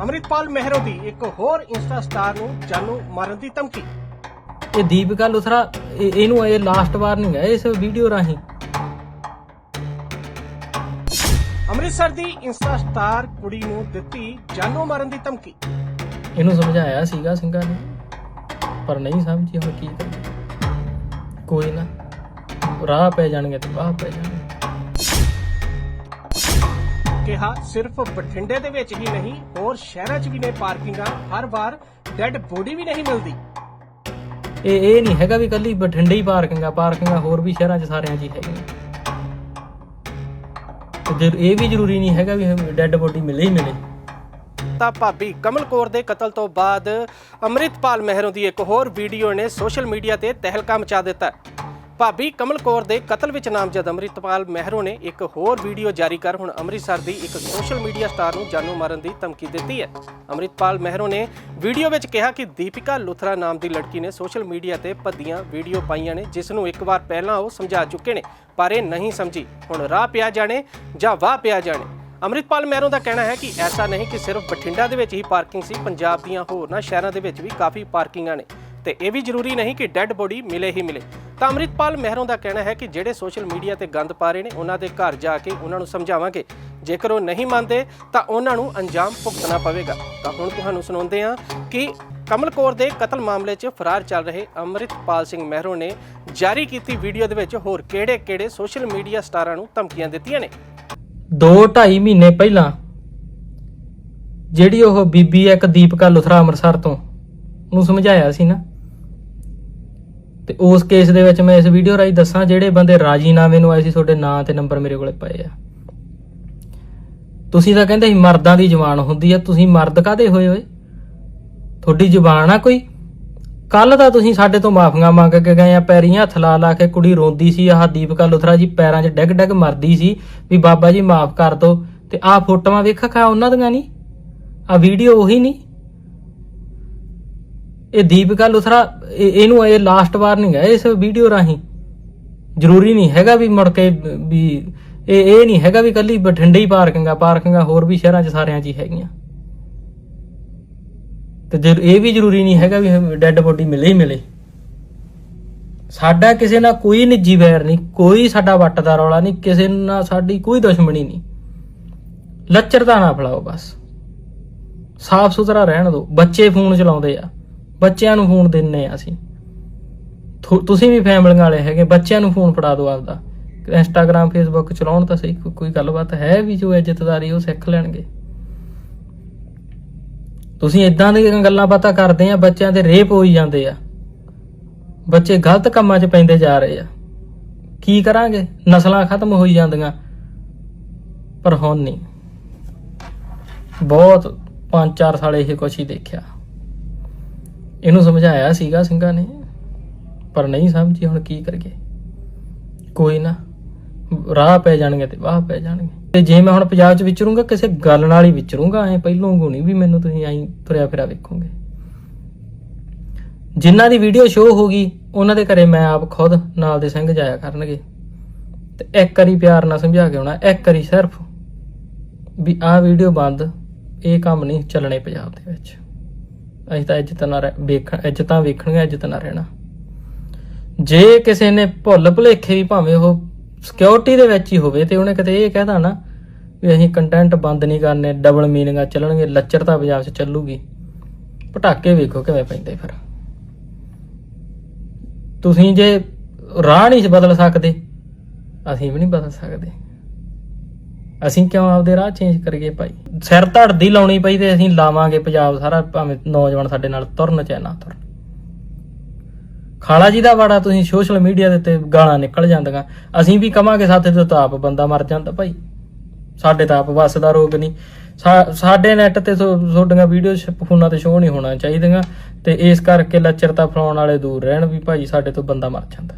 ਅੰਮ੍ਰਿਤਪਾਲ ਮਹਿਰੋ ਦੀ ਇੱਕ ਹੋਰ Insta star ਨੂੰ ਜਾਨੋਂ ਮਾਰਨ ਦੀ ਧਮਕੀ। ਇਹ ਦੀਪਿਕਾ ਲੁਥਰਾ ਇਹ- ਇਹਨੂੰ ਇਹ ਲਾਸਟ ਵਾਰਨਿੰਗ ਹੈ ਇਸ ਵੀਡੀਓ ਰਾਹੀਂ। ਅੰਮ੍ਰਿਤਸਰ ਦੀ ਇੰਸਟਾ ਸਟਾਰ ਕੁੜੀ ਨੂੰ ਦਿੱਤੀ ਜਾਨੋਂ ਮਾਰਨ ਦੀ ਧਮਕੀ। ਇਹਨੂੰ ਸਮਝਾਇਆ ਸੀਗਾ ਸਿੰਘਾਂ ਨੇ ਪਰ ਨਹੀਂ ਸਮਝੀ ਹੁਣ ਕੀ ਕਰੀਏ। ਕੋਈ ਨਾ ਰਾਹ ਪੈ ਜਾਣਗੇ ਤੇ ਬਾਹ ਪੈ ਜਾਣਗੇ। ਕਿਹਾ ਸਿਰਫ ਬਠਿੰਡੇ ਦੇ ਵਿੱਚ ਹੀ ਨਹੀਂ ਹੋਰ ਸ਼ਹਿਰਾਂ 'ਚ ਵੀ ਨੇ ਪਾਰਕਿੰਗਾਂ। ਹਰ ਵਾਰ ਡੈੱਡ ਬੋਡੀ ਵੀ ਨਹੀਂ ਮਿਲਦੀ। ਇਹ ਇਹ ਨਹੀਂ ਹੈਗਾ ਵੀ ਕੱਲੀ ਬਠਿੰਡੇ ਹੀ ਪਾਰਕਿੰਗ ਪਾਰਕਿੰਗਾਂ ਹੋਰ ਵੀ ਸ਼ਹਿਰਾਂ 'ਚ ਸਾਰਿਆਂ 'ਚ ਹੀ ਹੈਗੀਆਂ। ਤੇ ਜੇ ਇਹ ਵੀ ਜ਼ਰੂਰੀ ਨਹੀਂ ਹੈਗਾ ਵੀ ਡੈੱਡ ਬੋਡੀ ਮਿਲੇ ਹੀ ਮਿਲੇ। ਤਾਂ ਭਾਬੀ ਕਮਲ ਕੌਰ ਦੇ ਕਤਲ ਤੋਂ ਬਾਅਦ ਅੰਮ੍ਰਿਤਪਾਲ ਮਹਿਰੋਂ ਦੀ ਇੱਕ ਹੋਰ ਵੀਡੀਓ ਨੇ ਸੋਸ਼ਲ ਮੀਡੀਆ ਤੇ ਤਹਿਲਕਾ ਮਚਾ ਦਿੱਤਾ। ਭਾਬੀ ਕਮਲ ਕੌਰ ਦੇ ਕਤਲ ਵਿੱਚ ਨਾਮਜ਼ਦ ਅੰਮ੍ਰਿਤਪਾਲ ਮਹਿਰੋ ਨੇ ਇੱਕ ਹੋਰ ਵੀਡੀਓ ਜਾਰੀ ਕਰ ਹੁਣ ਅੰਮ੍ਰਿਤਸਰ ਦੀ ਇੱਕ ਸੋਸ਼ਲ ਮੀਡੀਆ ਸਟਾਰ ਨੂੰ ਜਾਨੋਂ ਮਾਰਨ ਦੀ ਧਮਕੀ ਦਿੱਤੀ ਹੈ। ਅੰਮ੍ਰਿਤਪਾਲ ਮਹਿਰੋ ਨੇ ਵੀਡੀਓ ਵਿੱਚ ਕਿਹਾ ਕਿ ਦੀਪਿਕਾ ਲੁਥਰਾ ਨਾਮ ਦੀ ਲੜਕੀ ਨੇ ਸੋਸ਼ਲ ਮੀਡੀਆ ਤੇ ਭੱਦੀਆਂ ਵੀਡੀਓ ਪਾਈਆਂ ਨੇ, ਜਿਸ ਨੂੰ ਇੱਕ ਵਾਰ ਪਹਿਲਾਂ ਉਹ ਸਮਝਾ ਚੁੱਕੇ ਨੇ, ਪਰ ਇਹ ਨਹੀਂ ਸਮਝੀ। ਹੁਣ ਰਾਹ ਪਿਆ ਜਾਣੇ ਜਾਂ ਵਾਹ ਪਿਆ ਜਾਣੇ? ਅੰਮ੍ਰਿਤਪਾਲ ਮਹਿਰੋਂ ਦਾ ਕਹਿਣਾ ਹੈ ਕਿ ਐਸਾ ਨਹੀਂ ਕਿ ਸਿਰਫ ਬਠਿੰਡਾ ਦੇ ਵਿੱਚ ਹੀ ਪਾਰਕਿੰਗ ਸੀ, ਪੰਜਾਬ ਦੀਆਂ ਹੋਰਨਾਂ ਸ਼ਹਿਰਾਂ ਦੇ ਵਿੱਚ ਵੀ ਕਾਫੀ ਪਾਰਕਿੰਗਾਂ ਨੇ। ਤੇ ਇਹ ਵੀ ਜ਼ਰੂਰੀ ਨਹੀਂ ਕਿ ਡੈੱਡ ਬੋਡੀ ਮਿਲੇ ਹੀ ਮਿਲੇ। ਤਾਂ ਅੰਮ੍ਰਿਤਪਾਲ ਮਹਿਰੋਂ ਦਾ ਕਹਿਣਾ ਹੈ ਕਿ ਜਿਹੜੇ ਸੋਸ਼ਲ ਮੀਡੀਆ ਤੇ ਗੰਦ ਪਾ ਰਹੇ ਨੇ, ਉਹਨਾਂ ਦੇ ਘਰ ਜਾ ਕੇ ਉਹਨਾਂ ਨੂੰ ਸਮਝਾਵਾਂਗੇ। ਜੇਕਰ ਉਹ ਨਹੀਂ ਮੰਨਦੇ, ਤਾਂ ਉਹਨਾਂ ਨੂੰ ਅੰਜਾਮ ਭੁਗਤਣਾ ਪਵੇਗਾ। ਤਾਂ ਹੁਣ ਤੁਹਾਨੂੰ ਸੁਣਾਉਂਦੇ ਹਾਂ ਕਿ ਕਮਲ ਕੌਰ ਦੇ ਕਤਲ ਮਾਮਲੇ 'ਚ ਫਰਾਰ ਚੱਲ ਰਹੇ ਅੰਮ੍ਰਿਤਪਾਲ ਸਿੰਘ ਮਹਿਰੋਂ ਨੇ ਜਾਰੀ ਕੀਤੀ ਵੀਡੀਓ ਦੇ ਵਿੱਚ ਹੋਰ ਕਿਹੜੇ-ਕਿਹੜੇ ਸੋਸ਼ਲ ਮੀਡੀਆ ਸਟਾਰਾਂ ਨੂੰ ਧਮਕੀਆਂ ਦਿੱਤੀਆਂ ਨੇ? 2.5 ਮਹੀਨੇ ਪਹਿਲਾਂ ਜਿਹੜੀ ਉਹ ਬੀਬੀ ਇੱਕ ਦੀਪਕਾ ਲੁਥਰਾ ਅੰਮ੍ਰਿਤਸਰ ਤੋਂ ਨੂੰ ਸਮਝਾਇਆ ਸੀ ਨਾ। ਤੇ ਉਸ ਕੇਸ ਦੇ ਵਿੱਚ ਮੈਂ ਇਸ ਵੀਡੀਓ ਰਾਹੀਂ ਦੱਸਾਂ ਜਿਹੜੇ ਬੰਦੇ ਰਾਜੀਨਾਮੇ ਨੂੰ ਆਏ ਸੀ, ਤੁਹਾਡੇ ਨਾਂ ਤੇ ਨੰਬਰ ਮੇਰੇ ਕੋਲੇ ਪਏ ਆ। ਤੁਸੀਂ ਤਾਂ ਕਹਿੰਦੇ ਸੀ ਮਰਦਾਂ ਦੀ ਜ਼ੁਬਾਨ ਹੁੰਦੀ ਆ, ਤੁਸੀਂ ਮਰਦ ਕਾਦੇ ਹੋਏ ਹੋਏ? ਤੁਹਾਡੀ ਜ਼ੁਬਾਨ ਆ ਕੋਈ? ਕੱਲ ਦਾ ਤੁਸੀਂ ਸਾਡੇ ਤੋਂ ਮਾਫੀਆਂ ਮੰਗ ਕੇ ਗਏ ਆ ਪੈਰੀਂ ਹੱਥ ਲਾ ਲਾ ਕੇ ਕੁੜੀ ਰੋਂਦੀ ਸੀ, ਆਹ ਦੀਪਕਾ ਲੁਥਰਾ ਜੀ ਪੈਰਾਂ 'ਚ ਡਿੱਗ ਡਿੱਗ ਮਰਦੀ ਸੀ ਵੀ ਬਾਬਾ ਜੀ ਮਾਫ ਕਰ ਦਿਓ ਤੇ ਆਹ ਫੋਟੋਆਂ ਵੇਖ ਖਾ ਉਹਨਾਂ ਦੀਆਂ ਨਹੀਂ ਆ ਵੀਡੀਓ ਉਹੀ ਨਹੀਂ ਇਹ ਦੀਪਿਕਾ ਲੁਥਰਾ, ਇਹ- ਇਹਨੂੰ ਇਹ ਲਾਸਟ ਵਾਰ ਨਹੀਂ ਹੈ ਇਸ ਵੀਡੀਓ ਰਾਹੀਂ। ਜ਼ਰੂਰੀ ਨਹੀਂ ਹੈਗਾ ਵੀ ਮੁੜ ਕੇ ਵੀ ਇਹ ਇਹ ਨਹੀਂ ਹੈਗਾ ਵੀ ਕੱਲੀ ਬਠਿੰਡੇ ਹੀ ਪਾਰਕਿੰਗਾਂ ਪਾਰਕਿੰਗਾਂ ਹੋਰ ਵੀ ਸ਼ਹਿਰਾਂ 'ਚ ਸਾਰਿਆਂ 'ਚ ਹੀ ਹੈਗੀਆਂ। ਤੇ ਜੇ ਇਹ ਵੀ ਜ਼ਰੂਰੀ ਨਹੀਂ ਹੈਗਾ ਵੀ ਡੈੱਡ ਬੋਡੀ ਮਿਲੇ ਹੀ ਮਿਲੇ। ਸਾਡਾ ਕਿਸੇ ਨਾਲ ਕੋਈ ਨਿੱਜੀ ਵੈਰ ਨਹੀਂ, ਕੋਈ ਸਾਡਾ ਵੱਟ ਦਾ ਰੌਲਾ ਨਹੀਂ, ਕਿਸੇ ਨਾਲ ਸਾਡੀ ਕੋਈ ਦੁਸ਼ਮਣੀ ਨਹੀਂ। ਲੱਚਰਤਾ ਨਾ ਫਲਾਓ ਬਸ। ਸਾਫ਼ ਸੁਥਰਾ ਰਹਿਣ ਦਿਓ। ਬੱਚੇ ਫੋਨ ਚਲਾਉਂਦੇ ਆ। ਬੱਚਿਆਂ ਨੂੰ ਫੋਨ ਦਿੰਨੇ ਆ ਅਸੀਂ। ਤੁਸੀਂ ਵੀ ਫੈਮਲੀਆਂ ਵਾਲੇ ਹੈਗੇ, ਬੱਚਿਆਂ ਨੂੰ ਫੋਨ ਫੜਾ ਦਿਓ ਆਪਦਾ। ਇੰਸਟਾਗ੍ਰam ਫੇਸਬੁੱਕ ਚਲਾਉਣ ਤਾਂ ਸਹੀ ਕੋਈ- ਕੋਈ ਗੱਲਬਾਤ ਹੈ ਵੀ ਜੋ ਇੱਜ਼ਤਦਾਰੀ ਉਹ ਸਿੱਖ ਲੈਣਗੇ। ਤੁਸੀਂ ਇਦਾਂ ਦੀਆਂ ਗੱਲਾਂ ਬਾਤਾਂ ਕਰਦੇ ਆ, ਬੱਚਿਆਂ ਦੇ ਰੇਪ ਹੋਈ ਜਾਂਦੇ ਆ। ਬੱਚੇ ਗਲਤ ਕੰਮਾਂ 'ਚ ਪੈਂਦੇ ਜਾ ਰਹੇ ਆ। ਕੀ ਕਰਾਂਗੇ? ਨਸਲਾਂ ਖਤਮ ਹੋਈ ਜਾਂਦੀਆਂ। ਪਰ ਹੁਣ ਨਹੀਂ। ਬਹੁਤ 5-4 ਸਾਲ ਇਹ ਕੁਛ ਹੀ ਦੇਖਿਆ। ਇਹਨੂੰ ਸਮਝਾਇਆ ਸੀਗਾ ਸਿੰਘਾਂ ਨੇ, ਪਰ ਨਹੀਂ ਸਮਝੀ, ਹੁਣ ਕੀ ਕਰੀਏ? ਕੋਈ ਨਾ, ਰਾਹ ਪੈ ਜਾਣਗੇ ਤੇ ਵਾਹ ਪੈ ਜਾਣਗੇ। ਤੇ ਜੇ ਮੈਂ ਹੁਣ ਪੰਜਾਬ 'ਚ ਵਿਚਰੂੰਗਾ, ਕਿਸੇ ਗੱਲ ਨਾਲ ਹੀ ਵਿਚਰੂੰਗਾ, ਐ ਪਹਿਲੋਂ ਗੁਣੀ ਵੀ ਮੈਨੂੰ ਤੁਸੀਂ ਐਂ ਤੁਰਿਆ ਫਿਰਿਆ ਵੇਖੋਗੇ। ਜਿਨ੍ਹਾਂ ਦੀ ਵੀਡੀਓ ਸ਼ੋਅ ਹੋਗੀ ਉਹਨਾਂ ਦੇ ਘਰੇ ਮੈਂ ਆਪ ਖੁਦ ਨਾਲ ਦੇ ਸਿੰਘ ਜਾਇਆ ਕਰਨਗੇ। ਤੇ ਇੱਕ ਵਾਰੀ ਪਿਆਰ ਨਾਲ ਸਮਝਾ ਕੇ ਆਉਣਾ, ਇੱਕ ਵਾਰੀ ਸਿਰਫ ਵੀ ਆਹ ਵੀਡੀਓ ਬੰਦ, ਇਹ ਕੰਮ ਨਹੀਂ ਚੱਲਣੇ ਪੰਜਾਬ ਦੇ ਵਿੱਚ। ਅਸੀਂ ਤਾਂ ਇੱਜ਼ਤ ਨਾਲ ਰਹਿ- ਵੇਖਣ ਇੱਜ਼ਤਾਂ ਵੇਖਣੀਆਂ, ਇੱਜ਼ਤ ਨਾਲ ਰਹਿਣਾ। ਜੇ ਕਿਸੇ ਨੇ ਭੁੱਲ ਭੁਲੇਖੇ ਵੀ ਭਾਵੇਂ ਉਹ ਸਿਕਿਉਰਿਟੀ ਦੇ ਵਿੱਚ ਹੀ ਹੋਵੇ ਤੇ ਉਹਨੇ ਕਿਤੇ ਇਹ ਕਹਿਦਾ ਨਾ ਵੀ ਅਸੀਂ ਕੰਟੈਂਟ ਬੰਦ ਨਹੀਂ ਕਰਨੇ ਡਬਲ ਮੀਨਿੰਗਾਂ ਚੱਲਣਗੇ ਲੱਚਰਤਾ ਪੰਜਾਬ 'ਚ ਚੱਲੂਗੀ। ਪਟਾਕੇ ਵੇਖੋ ਕਿਵੇਂ ਪੈਂਦੇ ਫਿਰ। ਤੁਸੀਂ ਜੇ ਰਾਹ ਨਹੀਂ ਬਦਲ ਸਕਦੇ, ਅਸੀਂ ਵੀ ਨਹੀਂ ਬਦਲ ਸਕਦੇ। ਅਸੀਂ ਕਿਉਂ ਆਪਦੇ ਰਾਹ ਚੇਂਜ ਕਰੀਏ ਭਾਈ? ਸਿਰ ਧੜਦੀ ਲਾਉਣੀ ਪਈ ਤੇ ਅਸੀਂ ਲਾਵਾਂਗੇ ਪੰਜਾਬ ਸਾਰਾ, ਭਾਵੇਂ ਨੌਜਵਾਨ ਸਾਡੇ ਨਾਲ ਤੁਰਨ ਚਾਹੇ ਨਾ ਤੁਰਨ। ਖਾਲਾ ਜੀ ਦਾ ਵਾੜਾ ਤੁਸੀਂ ਸੋਸ਼ਲ ਮੀਡੀਆ ਦੇ ਉੱਤੇ ਗਾਲਾਂ ਨਿਕਲ ਜਾਂਦੀਆਂ। ਅਸੀਂ ਵੀ ਕਵਾਂਗੇ ਸਾਥੇ ਤੋਂ ਤਾਂ ਆਪ ਬੰਦਾ ਮਰ ਜਾਂਦਾ ਭਾਈ। ਸਾਡੇ ਤਾਂ ਆਪ ਵੱਸ ਦਾ ਰੋਗ ਨਹੀਂ। ਸਾਡੇ ਨੈਟ ਤੇ ਥੋ- ਤੁਹਾਡੀਆਂ ਵੀਡੀਓ ਫੋਨਾਂ ਤੇ ਸ਼ੋਅ ਨਹੀਂ ਹੋਣਾ ਚਾਹੀਦੀਆਂ। ਤੇ ਇਸ ਕਰਕੇ ਲੱਚਰਤਾ ਫਲਾਉਣ ਵਾਲੇ ਦੂਰ ਰਹਿਣ ਵੀ ਭਾਈ ਸਾਡੇ ਤੋਂ ਬੰਦਾ ਮਰ ਜਾਂਦਾ।